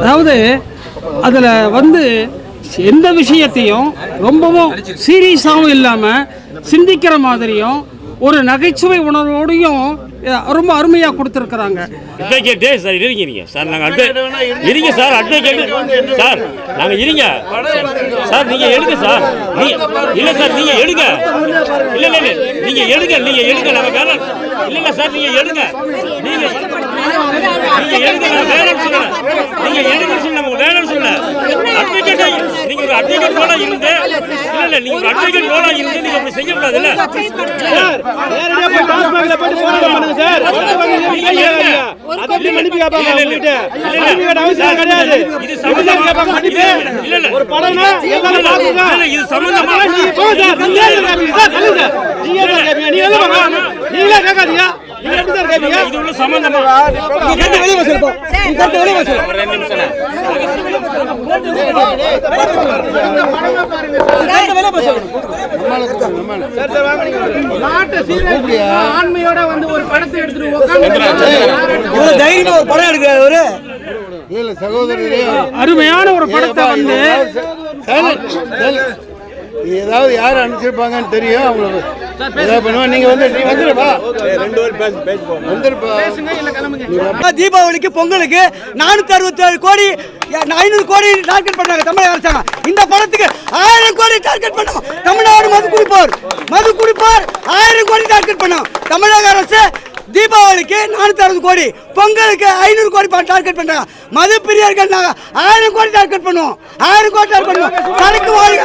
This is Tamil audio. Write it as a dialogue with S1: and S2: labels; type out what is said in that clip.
S1: அதாவது அதில் வந்து எந்த விஷயத்தையும் ரொம்பவும் சீரியஸாகவும் இல்லாமல் சிந்திக்கிற மாதிரியும் ஒரு நகைச்சுவை உணர்வோடையும் ரொம்ப அருமையாக கொடுத்துருக்குறாங்க.
S2: அட்வொகேட்டே சார் இருங்க இருங்க. சார் நாங்கள் அட்வொ இருங்க சார் அட்வொகேட் சார் நாங்கள் இருங்க. சார் நீங்கள் எடுங்க சார். நீ இல்லை சார் நீங்கள் எடுங்க. இல்லை இல்லை நீங்கள் எடுங்க நீங்கள் எடுங்க. நாங்கள் வேற இல்லை இல்லை சார் நீங்கள் எடுங்க. நீங்கள் நீங்கள் எடுங்க நான் வேணும்னு சொல்லுங்கள் நீங்கள் எடுங்கன்னு சொல்ல உங்க வேணும்னு சொல்ல அட்வொகேட் நீங்கள் ஒரு அட்வொகேட் ரோலா இருந்து. இல்லை இல்லை நீங்கள் ஒரு அட்வொகேட் ரோலா இருந்து நீங்கள் அப்படி செய்யக்கூடாதுல்ல
S3: நேரடியா போய் டாஸ்மாக்ல போயிட்டு போராட்டம் பண்ணுங்க சார்.
S2: நீங்க எடுங்க.
S3: அதை எப்படி மன்னிப்பு கேட்பாங்க
S2: இல்ல, இல்ல,
S3: உங்ககிட்ட
S2: இல்ல, இல்ல.
S3: மன்னிப்பு கேட்ட அவசியம் கிடையாது.
S2: இது
S3: எப்படி
S2: சம்பந்தமா
S3: கேட்பாங்க மன்னிப்பு.
S2: இல்ல, இல்ல.
S3: ஒரு படம்னா எல்லாரும்
S2: இல்ல,
S3: பாக்குங்க
S2: இல்ல, இது சம்பந்தமா
S3: நீங்க போங்க சார். நீங்க ஏன் கேட்பீங்க சார் சொல்லுங்க சார். நீங்க ஏன் கேட்பீங்க நீங்க எல்லாம் வாங்க நீங்களே கேட்காதீங்க.
S4: ஆண்மையோட வந்து ஒரு படத்தை எடுத்துட்டு உட்காந்து
S5: தைரியமா ஒரு படம் எடுக்கிறாரு அவரு
S6: இல்ல சகோதரரே.
S1: அருமையான ஒரு படத்தை வந்து
S6: ஏதாவது யார் அனுப்பிச்சிருப்பாங்கன்னு தெரியும். அவங்களுக்கு
S5: தீபாவளிக்கு பொங்கலுக்கு நானூத்தி அறுபத்தி ஏழு கோடி ஐநூறு கோடி டார்கெட் பண்ணாங்க தமிழக அரசாங்கம். இந்த படத்துக்கு ஆயிரம் கோடி டார்கெட் பண்ணோம். தமிழ்நாடு மது குடிப்போர். மது குடிப்போர் ஆயிரம் கோடி டார்கெட் பண்ணோம். தமிழக அரசு தீபாவளிக்கு நானூத்தி அறுபது கோடி பொங்கலுக்கு ஐநூறு கோடி டார்கெட் பண்றாங்க. மது பிரியர்கள் ஆயிரம் கோடி டார்கெட் பண்ணுவோம். ஆயிரம் கோடி டார்கெட் பண்ணுவோம். சரக்கு வாங்க.